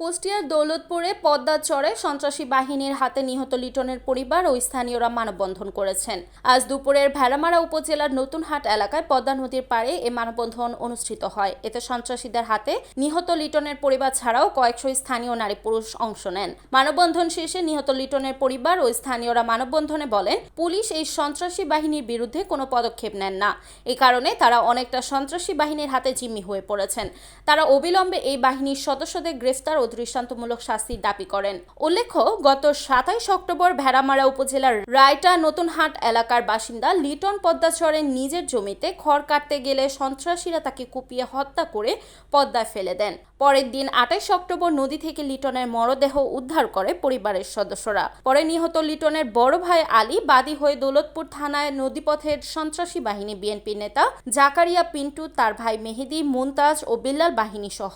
কুষ্টিয়ার দৌলতপুরে পদ্মার চরে সন্ত্রাসী বাহিনীর হাতে নিহত লিটনের পরিবার ও স্থানীয়রা মানববন্ধন করেছেন। আজ দুপুরের ভেড়ামারা উপজেলার নতুনহাট এলাকায় পদ্মা নদীর পাড়ে এ মানববন্ধন অনুষ্ঠিত হয়। এতে সন্ত্রাসীদের হাতে নিহত লিটনের পরিবার ছাড়াও কয়েকশো স্থানীয় নারী পুরুষ অংশ নেন। মানববন্ধন শেষে নিহত লিটনের পরিবার ও স্থানীয়রা মানববন্ধনে বলেন, পুলিশ এই সন্ত্রাসী বাহিনীর বিরুদ্ধে কোনো পদক্ষেপ নেন না। এই কারণে তারা অনেকটা সন্ত্রাসী বাহিনীর হাতে জিম্মি হয়ে পড়েছেন। তারা অবিলম্বে এই বাহিনীর সদস্যদের গ্রেফতার ও দৃষ্টান্তমূলক শাস্তির দাবি করেন। উল্লেখ্য, গত সাতাইশ অক্টোবর ভেড়ামারা উপজেলার রায়টা নতুনহাট এলাকার বাসিন্দা লিটন পদ্মাচরের নিজের জমিতে খড় কাটতে গেলে সন্ত্রাসীরা তাকে কুপিয়ে হত্যা করে পদ্মায় ফেলে দেন। পরের দিন আঠাইশ অক্টোবর নদী থেকে লিটনের মরদেহ উদ্ধার করে পরিবারের সদস্যরা। পরে নিহত লিটনের বড় ভাই আলী বাদী হয়ে দৌলতপুর থানায় নদীপথের সন্ত্রাসী বাহিনী বিএনপি নেতা জাকারিয়া পিন্টু, তার ভাই মেহেদি, মুনতাজ ও বিল্লাল বাহিনী সহ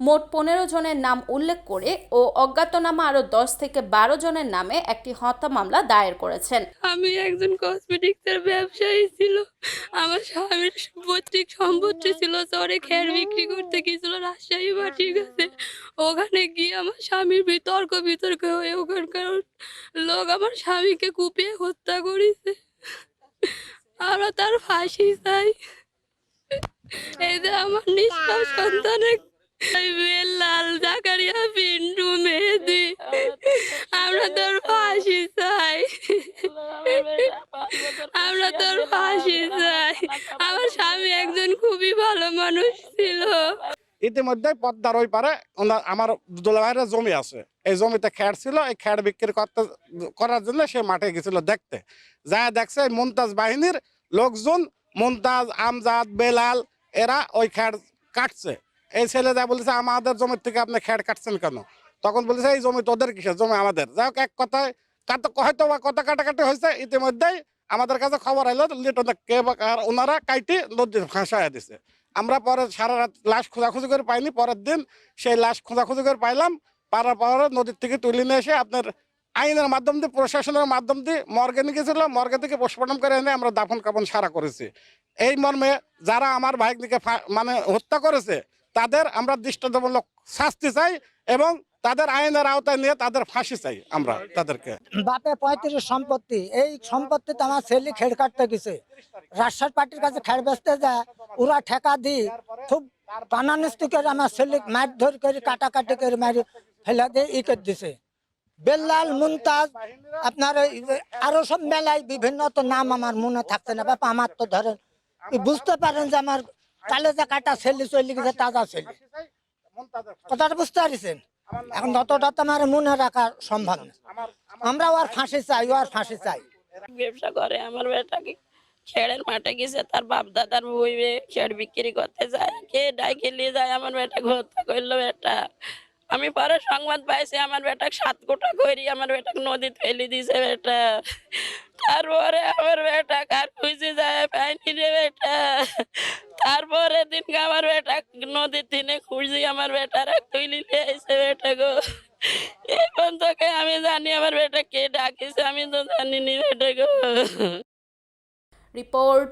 মোট পনেরো জনের নাম উল্লেখ করে ও অজ্ঞাতনামা আরও দশ থেকে বারো জনের নামে একটি হত্যা মামলা দায়ের করেছেন। আমি একজন কসমেটিক্সের ব্যবসায়ী ছিল। আমার স্বামীর পৈতৃক সম্পত্তি ছিল, চরে খের বিক্রি করতে গিয়েছিল, রাজশাহী ঠিক আছে ওখানে গিয়ে আমার স্বামীর বিতর্ক বিতর্ক হয়ে ওখানকার লোক আমার স্বামীকে কুপিয়ে হত্যা করেছে। আমরা তার ফাঁসি চাই। এই যে আমার নিষ্পাপ সন্তানের লাল জাকারিয়া পিন্টু মেহেদি। আমরা তোর ফাঁসি চাই। আমরা তোর ফাঁসি চাই। আমার স্বামী একজন খুবই ভালো মানুষ ছিল। ইতিমধ্যে পদ্মার ওই পারে ওনার আমার দুলাভাইয়ের জমি আছে। এই জমিতে খ্যাট ছিল। এই খ্যাট বিক্রি করতে করার জন্য সে মাঠে গেছিল দেখতে। যা দেখছে মুমতাজ বাহিনীর লোকজন মুমতাজ আমজাদ, বেলাল, এরা ওই খ্যাট কাটছে। এই ছেলে যা বলেছে, আমাদের জমির থেকে আপনি খ্যাট কাটছেন কেন? তখন বলেছে, এই জমি তোদের কিসের? জমি আমাদের। যাই হোক, এক কথায় কাট হয়তো বা কথা কাটাকাটি হয়েছে, ইতিমধ্যেই আমাদের কাছে খবর এলো লিটন কে বা ওনারা কাইটি নদীর ফাঁসায় দিছে। আমরা পরে সারা রাত লাশ খোঁজাখুঁজি করে পাইনি, পরের দিন সেই লাশ খোঁজাখুঁজি করে পাইলাম, পারার পরে নদীর থেকে তুলে নিয়ে এসে আপনার আইনের মাধ্যম দিয়ে, প্রশাসনের মাধ্যম দিয়ে মর্গে নিয়ে গেছিল, মর্গে থেকে পোস্টমর্টম করে এনে আমরা দাফন কাপন সারা করেছি। এই মর্মে যারা আমার ভাইকে মানে হত্যা করেছে তাদের আমরা দৃষ্টান্তমূলক শাস্তি চাই এবং তাদের আইনের আওতায় নিয়ে তাদের ফাঁসি চাই আমরা তাদেরকে। বাপে পঁয়ত্রিশ সম্পত্তি, এই সম্পত্তিতে আমার ছেলে খেড় কাটতে গেছে। রাজশাহী পার্টির কাছে খেড় বেচতে যায়, ওরা ঠেকা দি খুব টানানিস্তি করে আমার ছেলে মার ধর করে, কাটাকাটি করে মারি ফেলে দিয়ে ই করে দিছে। বেল্লাল, মুমতাজ, আপনার আরও সব মেলায় বিভিন্ন তো নাম আমার মনে থাকছে না বাবা আমার তো ধরেন, বুঝতে পারেন যে আমার কাটা ছেলে চলে গেছে তাজা ছেলে। কথাটা বুঝতে পারছেন? এখন যতটা তো আমার মনে রাখা সম্ভব না। আমরা ওর ফাঁসি চাই ওর ফাঁসি চাই। ব্যবসা করে আমার বেটাকে খেড়ের মাঠে গেছে তার বাপ দাদার বইবে খেড় বিক্রি করতে যায় কে ডাইকে নিয়ে যায় আমার বেটাকে হত্যা করল বেটা। আমি পরে সংবাদ পাইছি আমার বেটা সাত কোটা করি আমার বেটাকে নদীতে ফেলে দিছে বেটা। তারপরে দিনকে আমার বেটা, নদীর দিনে খুঁজি আমার বেটারা তুলি আইসে বেটা গো। এখন তোকে আমি জানি আমার বেটা কে ডাকিছে, আমি তো জানিনি বেটা গো। Report,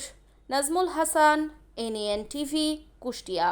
Nazmul Hasan NN TV Kushtia.